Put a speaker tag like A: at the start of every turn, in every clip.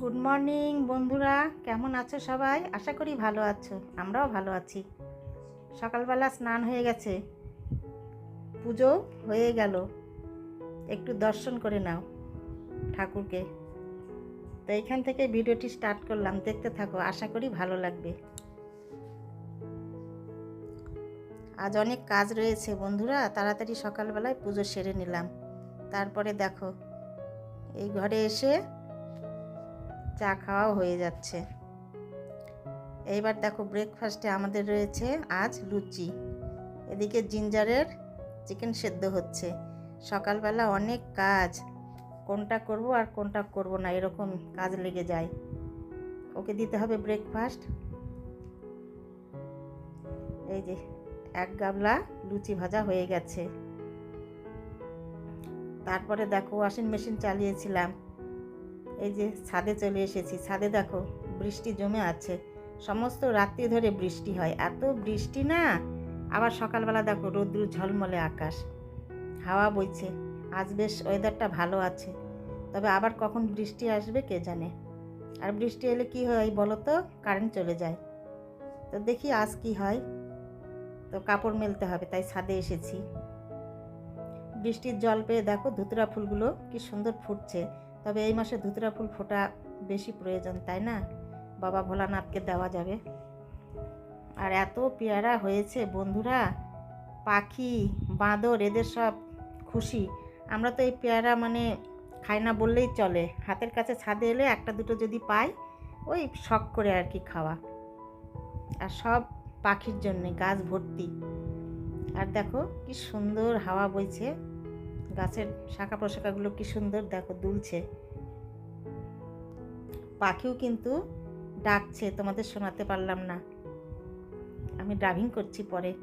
A: Good morning বন্ধুরা। কেমন আছো সবাই? আশা করি ভালো আছো। আমরাও ভালো আছি। সকালবেলা স্নান হয়ে গেছে। পুজো হয়ে গেল। একটু দর্শন করে নাও ঠাকুরকে। তো এইখান থেকে ভিডিওটি স্টার্ট করলাম। দেখতে থাকো, আশা করি ভালো লাগবে। আজ অনেক কাজ রয়েছে বন্ধুরা। তাড়াতাড়ি সকালবেলায় পুজো সেরে নিলাম। তারপরে দেখো, এই ঘরে এসে চা খাওয়াও হয়ে যাচ্ছে। এইবার দেখো ব্রেকফাস্টে আমাদের রয়েছে আজ লুচি। এদিকে জিঞ্জারের চিকেন সেদ্ধ হচ্ছে। সকালবেলা অনেক কাজ। কোনটা করব আর কোনটা করব না, এরকম কাজ লেগে যায়। ওকে দিতে হবে ব্রেকফাস্ট এই যে এক গাবলা লুচি ভাজা হয়ে গেছে। তারপরে দেখো ওয়াশিং মেশিন চালিয়েছিলাম। এই যে ছাদে চলে এসেছি, ছাদে দেখো বৃষ্টি জমে আছে। সমস্ত রাত্রি ধরে বৃষ্টি হয়, এত বৃষ্টি না? আবার সকালবেলা দেখো রৌদ্র ঝলমলে আকাশ, হাওয়া বইছে, আজ বেশ ওয়েদারটা ভালো আছে। তবে আবার কখন বৃষ্টি আসবে কে জানে? আর বৃষ্টি এলে কি হয় বলো তো? কারেন্ট চলে যায়। তো দেখি আজ কি হয়। তো কাপড় মেলতে হবে, তাই ছাদে এসেছি। বৃষ্টির জল পেয়ে দেখো ধুতরা ফুলগুলো কি সুন্দর ফুটছে। তবে এই মাসে ধুতরা ফুল ফোটা বেশি প্রয়োজন, তাই না? বাবা ভোলানাথকে দেওয়া যাবে। আর এত পেয়ারা হয়েছে বন্ধুরা, পাখি, বাঁদর, এদের সব খুশি। আমরা তো এই পেয়ারা মানে খাই না বললেই চলে। হাতের কাছে ছাদে এলে একটা দুটো যদি পাই, ওই শখ করে আর কি খাওয়া। আর সব পাখির জন্যে গাছ ভর্তি। আর দেখো কি সুন্দর হাওয়া বইছে। গাছের শাখা প্রশাখাগুলো কি সুন্দর, দেখো দুলছে। পাখিও কিন্তু ডাকছে, তোমাদের শোনাতে পারলাম না। আমি ড্রাইভিং করছি পরে।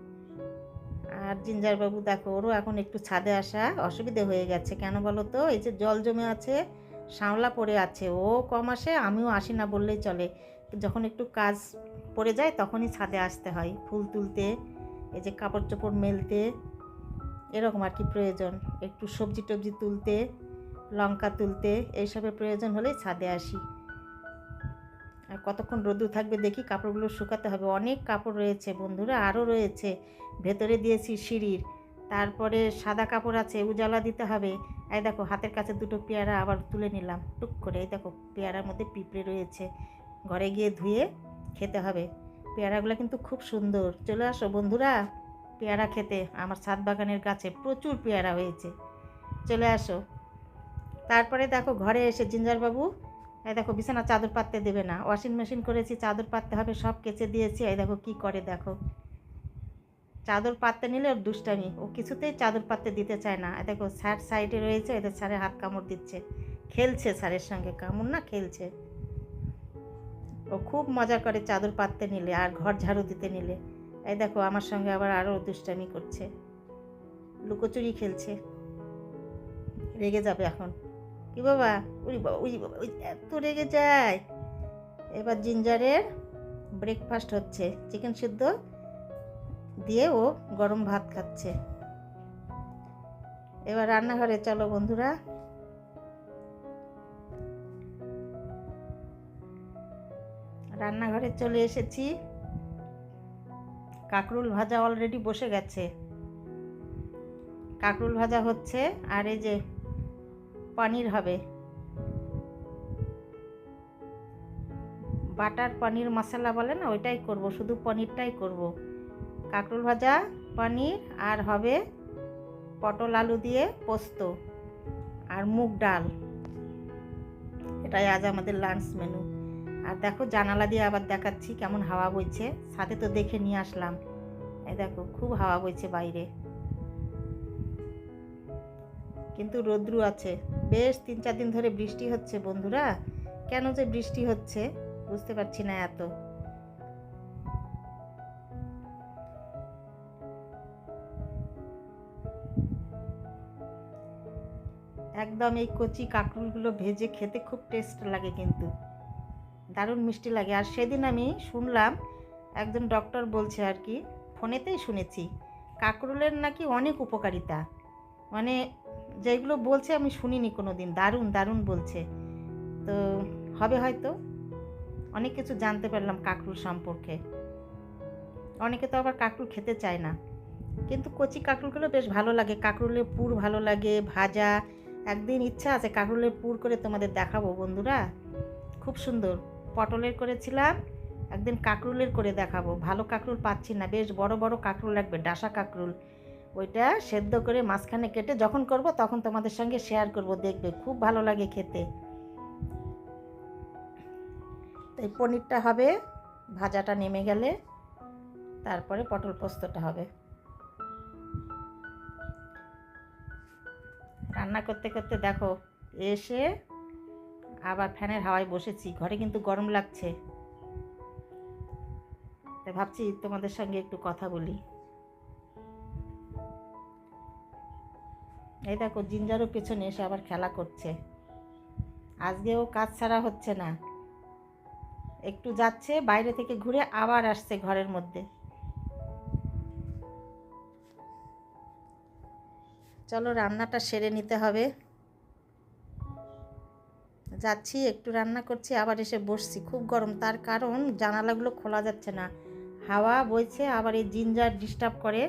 A: আর জিঞ্জারবাবু, দেখো, ওরও এখন একটু ছাদে আসা অসুবিধে হয়ে গেছে। কেন বলো তো? এই যে জল জমে আছে, শ্যাওলা পড়ে আছে। ও কম আসে, আমিও আসি না বললেই চলে। যখন একটু কাজ পড়ে যায়, তখনই ছাদে আসতে হয়। ফুল তুলতে, এই যে কাপড় চোপড় মেলতে। এরকম আর কি প্রয়োজন। একটু সবজি টবজি তুলতে, লঙ্কা তুলতে, এইসবের প্রয়োজন হলেই ছাদে আসি। আর কতক্ষণ রোদু থাকবে দেখি কাপড়গুলো শুকাতে হবে। অনেক কাপড় রয়েছে বন্ধুরা, আরও রয়েছে। ভেতরে দিয়েছি সিঁড়ির, তারপরে সাদা কাপড় আছে, উজালা দিতে হবে। এই দেখো, হাতের কাছে দুটো পেয়ারা আবার তুলে নিলাম, টুক করে। এই দেখো, পেয়ারার মধ্যে পিঁপড়ে রয়েছে। ঘরে গিয়ে ধুয়ে খেতে হবে। পেয়ারাগুলো কিন্তু খুব সুন্দর। চলে আসো বন্ধুরা। পেয়ারা খেতে। আমার ছাদ বাগানের গাছে প্রচুর পেয়ারা হয়েছে। চলে আসো। তারপরে দেখো ঘরে এসে জিঞ্জারবাবু, এই দেখো বিছানা চাদর পাততে দেবে না। ওয়াশিং মেশিন করেছি, চাদর পাততে হবে, সব কেচে দিয়েছি। এই দেখো কি করে দেখো। চাদর পাততে নিলে ওর দুষ্টামি। ও কিছুতেই চাদর পাততে দিতে চায় না। দেখো স্যার সাইডে রয়েছে এদের স্যারে হাত কামড় দিচ্ছে। খেলছে স্যারের সঙ্গে, কামড় না খেলছে। ও খুব মজা করে চাদর পাততে নিলে আর ঘর ঝাড়ু দিতে নিলে। এই দেখো, আমার সঙ্গে আবার আরও দুষ্টামি করছে। লুকোচুরি খেলছে। রেগে যাবে এখন। কি বাবা? উরি বাবা উরি বাবা উই এত রেগে যায়। এবার জিঞ্জারের ব্রেকফাস্ট হচ্ছে। চিকেন সিদ্ধ দিয়ে ও গরম ভাত খাচ্ছে। এবার রান্নাঘরে, চলো বন্ধুরা। রান্নাঘরে চলে এসেছি। কাকরুল ভাজা অলরেডি বসে গেছে। কাকরুল ভাজা হচ্ছে আর এই যে পনির হবে। বাটার পনির মশলা বলে না, ওইটাই করব, শুধু পনিরটাই করব। কাকরুল ভাজা, পনির আর হবে পটল আলু দিয়ে পোস্ত আর মুগ ডাল। এটাই আজ আমাদের লাঞ্চ মেনু আর দেখো জানালা দিয়ে আবার দেখাচ্ছি কেমন হাওয়া বইছে। সাথে তো দেখে নিয়ে আসলাম। এই দেখো, খুব হাওয়া বইছে বাইরে। কিন্তু রোদ্রু আছে। বেশ তিন চার দিন ধরে বৃষ্টি হচ্ছে বন্ধুরা। কেন যে বৃষ্টি হচ্ছে, বুঝতে পারছি না এত। একদম এই কচি কাঁকরুলগুলো ভেজে খেতে খুব টেস্ট লাগে কিন্তু। দারুণ মিষ্টি লাগে। আর সেদিন আমি শুনলাম, একজন ডক্টর বলছে আর কি, ফোনেতেই শুনেছি, কাঁকরুলের নাকি অনেক উপকারিতা। মানে যেগুলো বলছে আমি শুনিনি কোনো দিন দারুণ দারুণ বলছে। তো হবে হয়তো, অনেক কিছু জানতে পারলাম কাকরুল সম্পর্কে। অনেকে তো আবার কাকরুল খেতে চায় না। কিন্তু কচি কাঁকরুলগুলো বেশ ভালো লাগে। কাঁকরুলের পুর ভালো লাগে, ভাজা, একদিন ইচ্ছা আছে কাঁকরুলের পুর করে তোমাদের দেখাবো বন্ধুরা। খুব সুন্দর। পটলের করেছিলাম, একদিন কাঁকরুলের করে দেখাবো। ভালো কাঁকরুল পাচ্ছি না, বেশ বড় বড় কাঁকরুল লাগবে, ডাসা কাঁকরুল। ওইটা সেদ্ধ করে মাঝখানে কেটে যখন করব তখন তোমাদের সঙ্গে শেয়ার করব, দেখবে খুব ভালো লাগে খেতে। এই পনিরটা হবে, ভাজাটা নেমে গেলে তারপরে পটল পোস্তটা হবে। রান্না করতে করতে দেখো, এসে আবার ফ্যানের হাওয়ায় বসেছি, ঘরে কিন্তু গরম লাগছে। তাই ভাবছি তোমাদের সঙ্গে একটু কথা বলি। এই দেখো, জিঞ্জারও পেছনে এসে আবার খেলা করছে। আজকেও কাজ ছাড়া হচ্ছে না। একটু যাচ্ছে, বাইরে থেকে ঘুরে আবার আসছে ঘরের মধ্যে। চলো, রান্নাটা সেরে নিতে হবে। যাচ্ছি, একটু রান্না করছি, আবার এসে বসছি। খুব গরম, তার কারণ জানালাগুলো খোলা যাচ্ছে না। হাওয়া বইছে, আবার এই জিঞ্জার ডিস্টার্ব করে।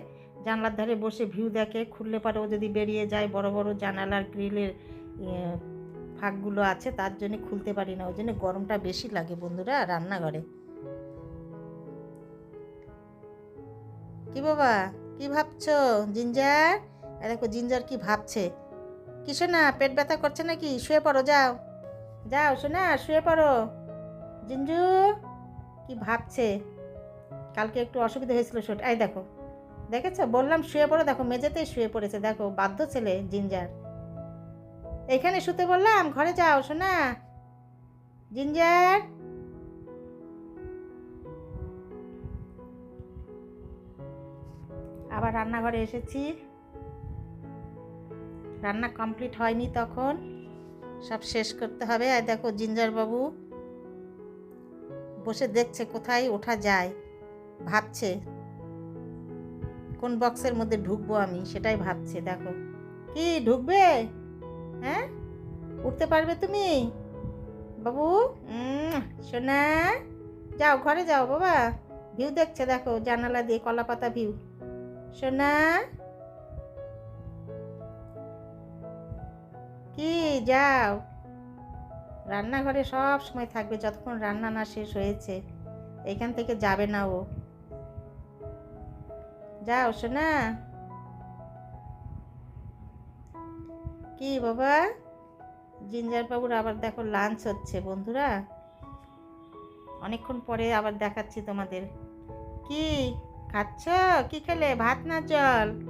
A: জানলার ধারে বসে ভিউ দেখে, খুললে পারে ও যদি বেরিয়ে যায়, বড় বড় জানালার গ্রিলের ফাঁকগুলো আছে, তার জন্য খুলতে পারি না। ওই জন্য গরমটা বেশি লাগে বন্ধুরা রান্নাঘরে। কি বাবা? কি ভাবছ? জিঞ্জার? দেখো, জিঞ্জার কি ভাবছে। কিসে না, পেট ব্যথা করছে নাকি? শুয়ে পড়ো, যাও। যাও শোনা শুয়ে পড়ো। জিঞ্জু, কি ভাবছে? কালকে একটু অসুবিধা হয়েছিল শোট এই দেখো, দেখেছ? বললাম শুয়ে পড়ো, দেখো, মেঝেতেই শুয়ে পড়েছে। দেখো, বাধ্য ছেলে জিঞ্জার। এখানে শুতে বললাম, ঘরে যাও শোনা জিঞ্জার? আবার রান্নাঘরে এসেছি। রান্না কমপ্লিট হয়নি তখন। সব শেষ করতে হবে। আর দেখো জিঞ্জার বাবু বসে দেখছে কোথায় ওঠা যায়, ভাবছে কোন বক্সের মধ্যে ঢুকবো আমি, সেটাই ভাবছে। দেখো, কি ঢুকবে? হ্যাঁ? উঠতে পারবে তুমি? বাবু সোনা, যাও, ঘরে যাও, বাবা। ভিউ দেখছে, দেখো, জানালা দিয়ে কলা পাতা ভিউ। সোনা কি? যাও। রান্নাঘরে সব সময় থাকবে যতক্ষণ রান্না না শেষ হয়েছে। এখান থেকে যাবে না ও। যাও শোনা কি বাবা? জিঞ্জার বাবুর আবার দেখো লাঞ্চ হচ্ছে, বন্ধুরা। অনেকক্ষণ পরে আবার দেখাচ্ছি তোমাদের। কি? খাচ্ছ? কি খেলে? ভাত না জল?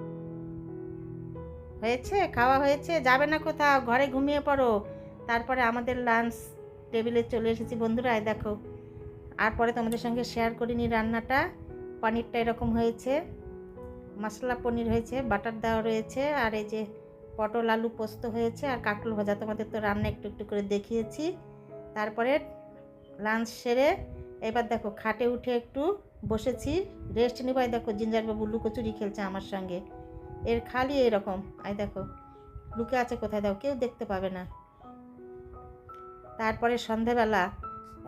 A: হয়েছে? খাওয়া হয়েছে? যাবে না কোথাও? ঘরে ঘুমিয়ে পড়ো। তারপরে আমাদের লাঞ্চ টেবিলে চলে এসেছি বন্ধুরা, এই দেখো। আর পরে তোমাদের সঙ্গে শেয়ার করিনি রান্নাটা। পনিরটা এরকম হয়েছে। মশলা পনির হয়েছে বাটার দেওয়া রয়েছে, আর এই যে পটল আলু পোস্ত হয়েছে, আর কাঁকরুল ভাজা। তোমাদের তো রান্না একটু একটু করে দেখিয়েছি। তারপরে লাঞ্চ সেরে এবার দেখো, খাটে উঠে একটু বসেছি। রেস্ট নিবাই দেখো, জিঞ্জারবাবু লুকোচুরি খেলছে আমার সঙ্গে। এর খালি এরকম আই দেখো লুকে আছে কোথায়? দাও কেউ দেখতে পাবে না। তারপরে সন্ধেবেলা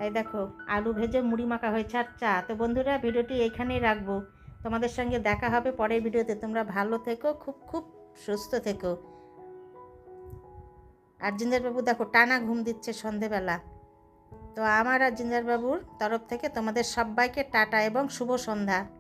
A: এই দেখো, আলু ভেজে মুড়ি মাখা হয়েছে। আর চা তো বন্ধুরা, ভিডিওটি এইখানেই রাখব। তোমাদের সঙ্গে দেখা হবে পরের ভিডিওতে। তোমরা ভালো থেকো, খুব খুব সুস্থ থেকো। আর জিঞ্জারবাবু দেখো, টানা ঘুম দিচ্ছে সন্ধেবেলা। তো আমার আর জিঞ্জারবাবুর তরফ থেকে তোমাদের সবাইকে টাটা এবং শুভ সন্ধ্যা।